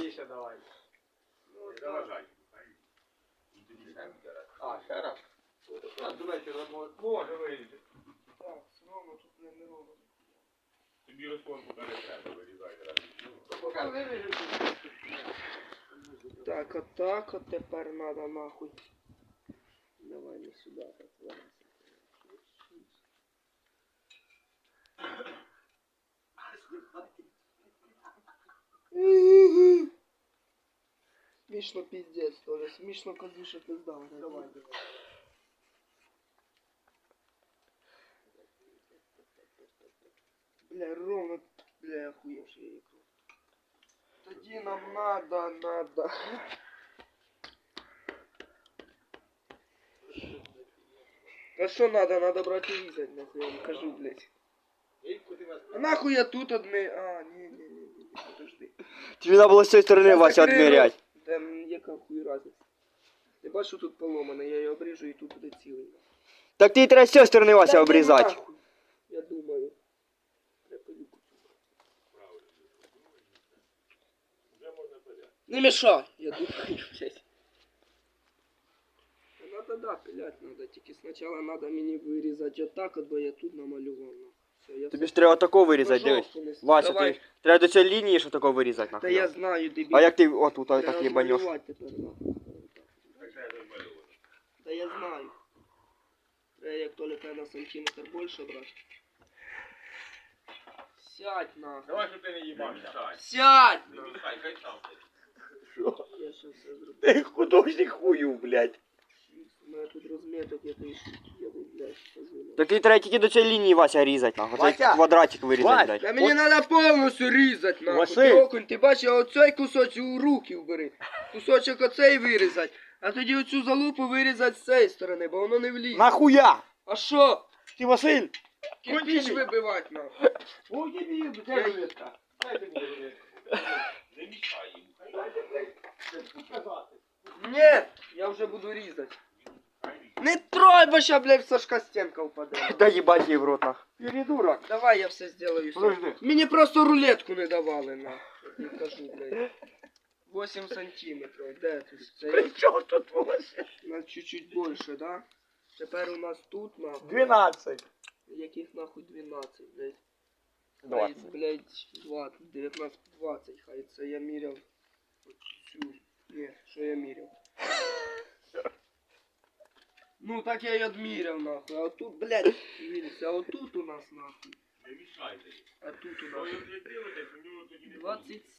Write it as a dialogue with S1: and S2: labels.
S1: Більше давай.
S2: Ну,
S3: Не заважай.
S1: А, ще раз. А, до вечора може, може вийти.
S2: Так, ровно тут не, не ровно.
S3: Тобі розпорку не треба, вирізай зараз. Ну,
S1: Поки.
S2: Так, от так от тепер надо нахуй. Давай не сюда, так зараз. Смішно піздець, тоже. Смішно козіше пизда. Давай, давай. Бля, ровно, бля, охуевший я икру. Тоді нам надо, надо. А что надо? Надо брать и резать, нахуй, я вам кажу, блядь. А нахуй я тут одне... А, не, не, не, не, подожди.
S4: Тобі треба було з цієї сторони
S2: Та
S4: Вася
S2: закрий
S4: відміряти.
S2: рот. Та м, яка хуй разниця. Ти бачиш, що тут поломане, я її обріжу і тут буде цілий.
S4: Так ти і треба з цієї сторони Вася
S2: Та
S4: обрізати.
S2: ні, нахуй. Я думаю. Треба пилюку. Не мешай, я думаю, блядь. Та Надо, да, пилять надо, тільки спочатку надо мені вирізати отак, от, бо я тут намалював. нахуй. Все, я
S4: Тобі ж треба тако вирізати, дивись.
S2: Пожалуйста, не с-
S4: Вася,
S2: Давай.
S4: ти треба до цієї лінії, що тако вирізати
S2: Та
S4: нахуй.
S2: я знаю, дебіл.
S4: А як ти отут
S2: Я
S4: так їбанеш?
S2: розмалювати тепер, нахуй.
S3: Так що я розмалював.
S2: Та я знаю. Треба як тільки на сантиметр більше брати. Сядь нахуй.
S3: Давай, щоб ти не їбав, мішай.
S2: Сядь!
S3: Не мішай, хай сам.
S2: Я щас все зроблю.
S4: Ти художник хую, блядь.
S2: У мене тут розміток якийсь. Я би, блядь, позвонив.
S4: Так ти треба тільки до цієї лінії Вася різати, нахуй. Цей
S1: Вася!
S4: квадратик вирізати,
S1: Вась!
S4: блядь.
S2: Та мені треба повністю різати, нахуй.
S4: Василь!
S2: Ти окунь, ти бачиш, оцей кусочок у руки вбери. Кусочок оцей вирізати. А тоді оцю залупу вирізати з цієї сторони, бо воно не влізе.
S4: Нахуя?
S2: А що?
S4: Ти Василь?
S2: Кирпич вибивати, нахуй.
S1: Ой, дебіл, де рулетка? Дайте мені.
S3: Не мішай їм.
S2: Ні, я вже буду різати. Не трой, бо ща, блядь, Сашка стенка впаде.
S4: Да їбать їй в рот, нахуй.
S1: Передурок.
S2: Давай я все сделаю. сам.
S1: Подожди.
S2: Мені просто рулетку не давали, на. Я тобі кажу, блядь. 8 сантиметрів, де тут? Це
S1: чому тут волосся?
S2: на чуть-чуть більше, да? Тепер у нас тут, нахуй.
S1: 12.
S2: Яких нахуй 12, блядь. Хай,
S4: 20.
S2: блядь, 20, 19, 20, хай це я міряв. Цю. Ні, що я міряв. Ну так я й одміряв, нахуй. А отут, блядь, дивіться, а отут у нас, нахуй.
S3: Не мішайте їм.
S2: А тут у
S3: Бо
S2: нас
S3: ви вже дивитесь, у нього тоді не буде.
S2: 20